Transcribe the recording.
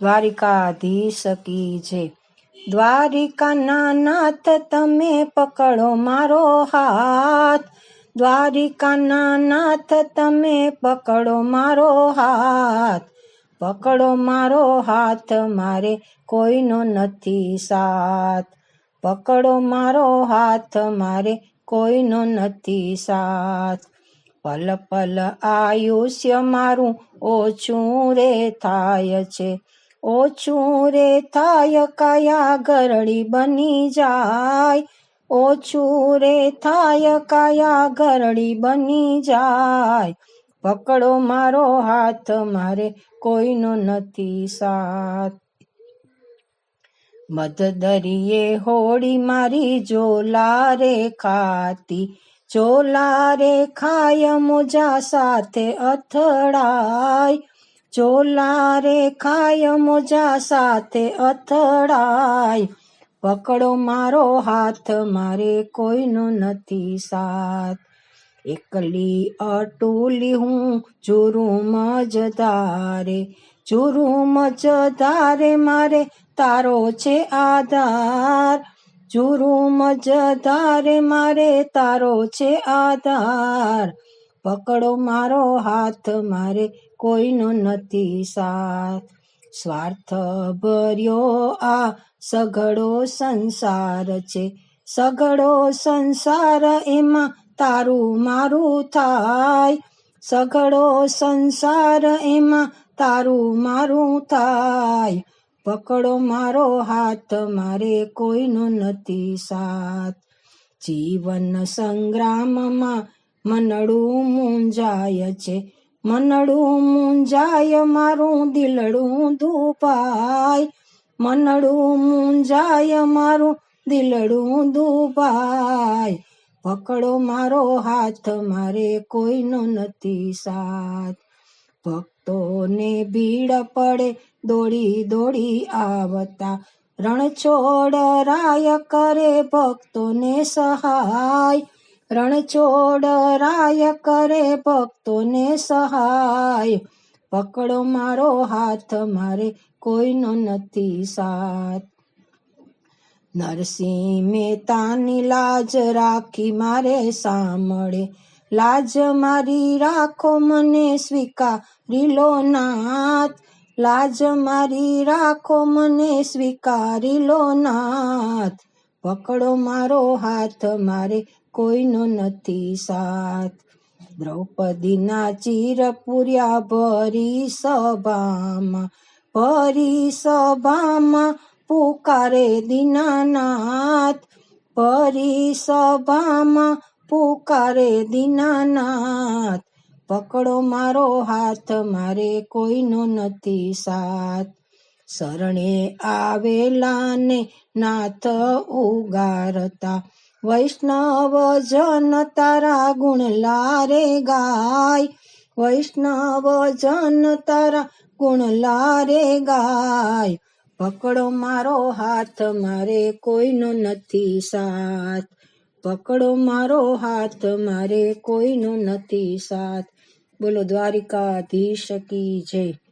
દ્વારિકાધીશ કી છે દ્વારિકાના નાથ તમે પકડો મારો હાથ. દ્વારિકાના નાથ તમે પકડો મારો હાથ. પકડો મારો હાથ, મારે કોઈનો નથી સાથ. પકડો મારો હાથ, મારે કોઈનો નથી સાથ. પલ પલ આયુષ્ય મારું ઓછું રે થાય છે. ઓછું રે થાય કાયા ગરડી બની જાય? ઓછું રે થાય કાયા ગરડી બની જાય? પકડો મારો હાથ, મારે કોઈનો નથી સાથ. મધદરિયે હોડી મારી જોલા રે ખાતી. જોલારે ખાય મોજા સાથે અથડાય. ચોલા રે ખાય મોજા સાથે અથડાય. પકડો મારો હાથ, મારે કોઈનો નથી સાથ. એકલી અટુલી હું જુરુમ જદારે જુરુમ જ ધારે મારે તારો છે આધાર. જુરુમ જદારે મારે તારો છે આધાર. પકડો મારો હાથ, મારે કોઈનો નથી સાથ. સ્વાર્થ ભર્યો આ સઘળો સંસાર છે. સઘળો સંસાર એમાં તારું મારું થાય. સઘળો સંસાર એમાં તારું મારું થાય. પકડો મારો હાથ, મારે કોઈનો નથી સાથ. જીવન સંગ્રામમાં મનડું મૂંઝાય છે. મનડું મૂંઝાય, મારું દિલડું ધૂપાય. મનડું મૂંઝાય, મારું દિલડું દુભાય પકડો મારો હાથ, મારે કોઈનો નથી સાથ. ભક્તોને ભીડ પડે, દોડી દોડી આવતા. રણછોડ રાય કરે ભક્તોને સહાય. રણછોડ રાય કરે ભક્તોને સહાય. પકડો મારો હાથ, મારે કોઈનો નથી સાથ. નરસિંહ મહેતાની લાજ રાખી મારે સાંભળે. લાજ મારી રાખો મને સ્વીકારી લો નાથ. લાજ મારી રાખો મને સ્વીકારી લો નાથ. પકડો મારો હાથ, મારે કોઈનો નથી સાથ. દ્રૌપદીના ચીર પૂર્યા ભરી સભામાં ભરી સભામાં પુકારે દીનાનાથ. ભરી સભામાં પુકારે દીનાનાથ. પકડો મારો હાથ, મારે કોઈનો નથી સાથ. શરણે આવેલાને નાથ ઉગારતા વૈષ્ણવ જન તારા ગુણ લારે ગાય. વૈષ્ણવ જન તારા ગુણ લારે ગાય. પકડો મારો હાથ, મારે કોઈનો નથી સાથ. પકડો મારો હાથ, મારે કોઈનો નથી સાથ. બોલો દ્વારિકાધીશ કી જય.